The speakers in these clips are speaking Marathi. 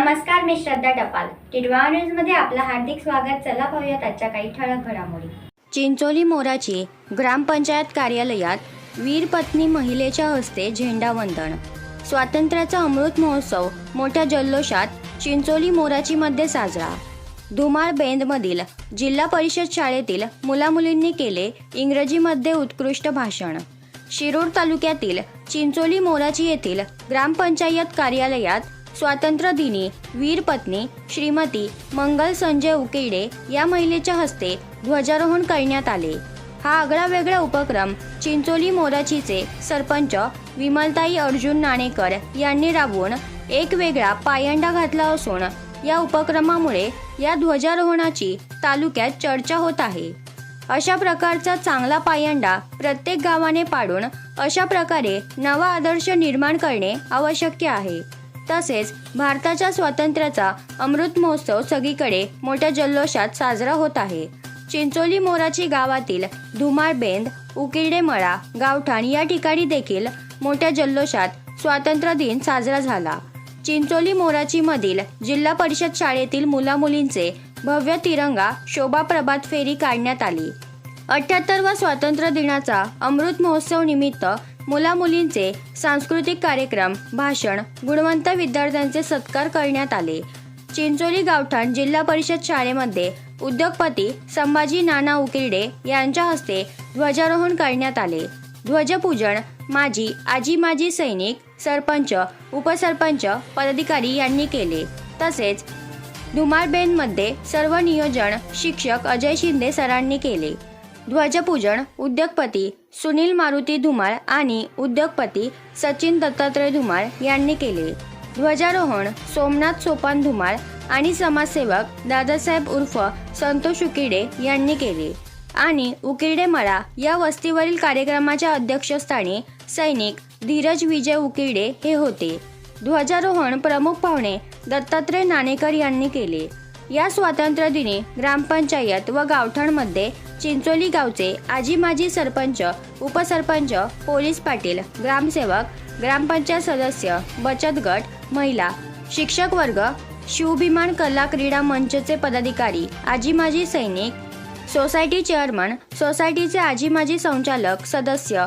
मी श्रद्धा टपाल. टिडवा न्यूजमध्ये आपलं हार्दिक स्वागत. चला पाहूयात आजच्या काही ठळक घडामोडी. चिंचोली मोराची ग्रामपंचायत कार्यालयात वीरपत्नी महिलेच्या हस्ते झेंडावंदन स्वातंत्र्याचा अमृत महोत्सव मोठ्या जल्लोषात चिंचोली मोराची मध्ये साजरा. धुमाळ बेंदमधील जिल्हा परिषद शाळेतील मुलामुलींनी केले इंग्रजीमध्ये उत्कृष्ट भाषण. शिरूर तालुक्यातील चिंचोली मोराची येथील ग्रामपंचायत कार्यालयात स्वातंत्र्य दिनी वीरपत्नी श्रीमती मंगल संजय उकेडे या महिलेच्या हस्ते ध्वजारोहण करण्यात आले. हा आगळा वेगळा उपक्रम चिंचोली मोराचीचे सरपंच विमलताई अर्जुन नाणेकर यांनी राबवून एक वेगळा पायंडा घातला असून या उपक्रमामुळे या ध्वजारोहणाची तालुक्यात चर्चा होत आहे. अशा प्रकारचा चांगला पायंडा प्रत्येक गावाने पाडून अशा प्रकारे नवा आदर्श निर्माण करणे आवश्यक आहे. तसेच भारताच्या स्वातंत्र्याचा अमृत महोत्सव सगळीकडे मोठ्या जल्लोषात साजरा होत आहे. चिंचोली मोराची गावातील धुमाळबेंद उकिरडेमळा गावठाण या ठिकाणी देखील मोठ्या जल्लोषात स्वातंत्र्य दिन साजरा झाला. चिंचोली मोराची मधील जिल्हा परिषद शाळेतील मुलामुलींचे भव्य तिरंगा शोभा प्रभात फेरी काढण्यात आली. अठ्याहत्तरवा स्वातंत्र्य दिनाचा अमृत महोत्सव निमित्त मुलामुलींचे सांस्कृतिक कार्यक्रम भाषण गुणवंत विद्यार्थ्यांचे सत्कार करण्यात आले. चिंचोली गावठाण जिल्हा परिषद शाळेमध्ये उद्योगपती संभाजी नाना उकिरडे यांच्या हस्ते ध्वजारोहण करण्यात आले. ध्वजपूजन माजी आजी माजी सैनिक सरपंच उपसरपंच पदाधिकारी यांनी केले. तसेच धुमाळबेनमध्ये सर्व नियोजन शिक्षक अजय शिंदे सरांनी केले. ध्वजपूजन उद्योगपती सुनील मारुती धुमाळ आणि उद्योगपती सचिन दत्तात्रय धुमाळ यांनी केले. ध्वजारोहण सोमनाथ सोपान धुमाळ आणि समाजसेवक दादासाहेब उर्फ संतोष उकिडे यांनी केले. आणि उकिरडे मळा या वस्तीवरील कार्यक्रमाच्या अध्यक्षस्थानी सैनिक धीरज विजय उकिरडे हे होते. ध्वजारोहण प्रमुख पाहुणे दत्तात्रय नाणेकर यांनी केले. या स्वातंत्र्य दिनी ग्रामपंचायत व गावठाणमध्ये चिंचोली गावचे आजी माजी सरपंच उपसरपंच पोलीस पाटील ग्रामसेवक ग्रामपंचायत सदस्य बचत गट महिला शिक्षक वर्ग शिवभिमान कला क्रीडा मंचचे पदाधिकारी आजी माजी सैनिक सोसायटी चेअरमन सोसायटीचे आजी माजी संचालक सदस्य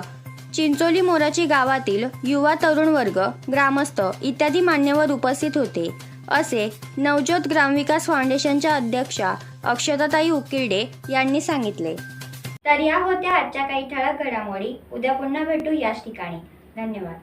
चिंचोली मोराची गावातील युवा तरुण वर्ग ग्रामस्थ इत्यादी मान्यवर उपस्थित होते. असे नवज्योत ग्रामविकास फाउंडेशनच्या अध्यक्षा अक्षताताई उकिरडे यांनी सांगितले. तर या होत्या आजच्या काही ठळक घडामोडी. उद्या पुन्हा भेटू याच ठिकाणी. धन्यवाद.